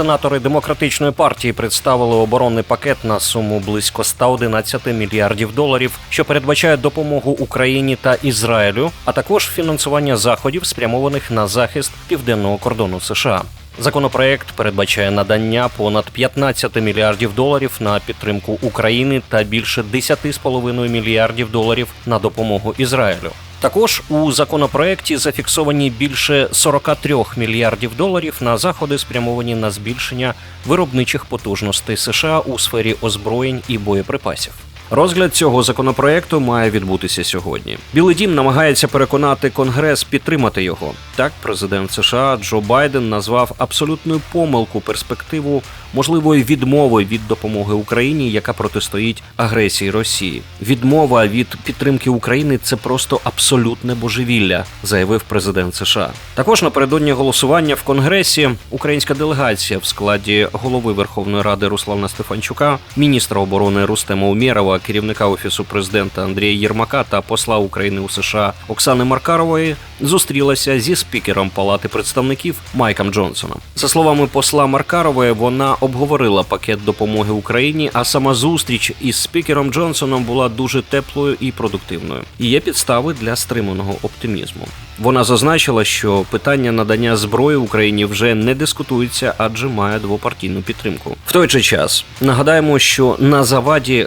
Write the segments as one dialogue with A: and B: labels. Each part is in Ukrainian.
A: Сенатори демократичної партії представили оборонний пакет на суму близько 111 мільярдів доларів, що передбачає допомогу Україні та Ізраїлю, а також фінансування заходів, спрямованих на захист південного кордону США. Законопроект передбачає надання понад 15 мільярдів доларів на підтримку України та більше 10,5 мільярдів доларів на допомогу Ізраїлю. Також у законопроекті зафіксовані більше 43 мільярдів доларів на заходи, спрямовані на збільшення виробничих потужностей США у сфері озброєнь і боєприпасів. Розгляд цього законопроекту має відбутися сьогодні. Білий дім намагається переконати Конгрес підтримати його. Так, президент США Джо Байден назвав абсолютною помилку перспективу можливої відмови від допомоги Україні, яка протистоїть агресії Росії. Відмова від підтримки України це просто абсолютне божевілля, заявив президент США. Також напередодні голосування в Конгресі українська делегація в складі голови Верховної Ради Руслана Стефанчука, міністра оборони Рустема Умєрова, керівника офісу президента Андрія Єрмака та посла України у США Оксани Маркарової зустрілася зі спікером Палати представників Майком Джонсоном. За словами посла Маркарової, вона обговорила пакет допомоги Україні, а сама зустріч із спікером Джонсоном була дуже теплою і продуктивною. І є підстави для стриманого оптимізму. Вона зазначила, що питання надання зброї Україні вже не дискутується, адже має двопартійну підтримку. В той же час нагадаємо, що на заваді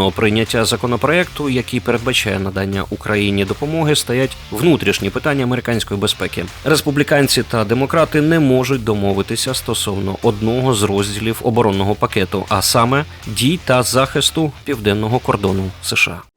A: гарантованого прийняття законопроекту, який передбачає надання Україні допомоги, стоять внутрішні питання американської безпеки. Республіканці та демократи не можуть домовитися стосовно одного з розділів оборонного пакету, а саме дій та захисту південного кордону США.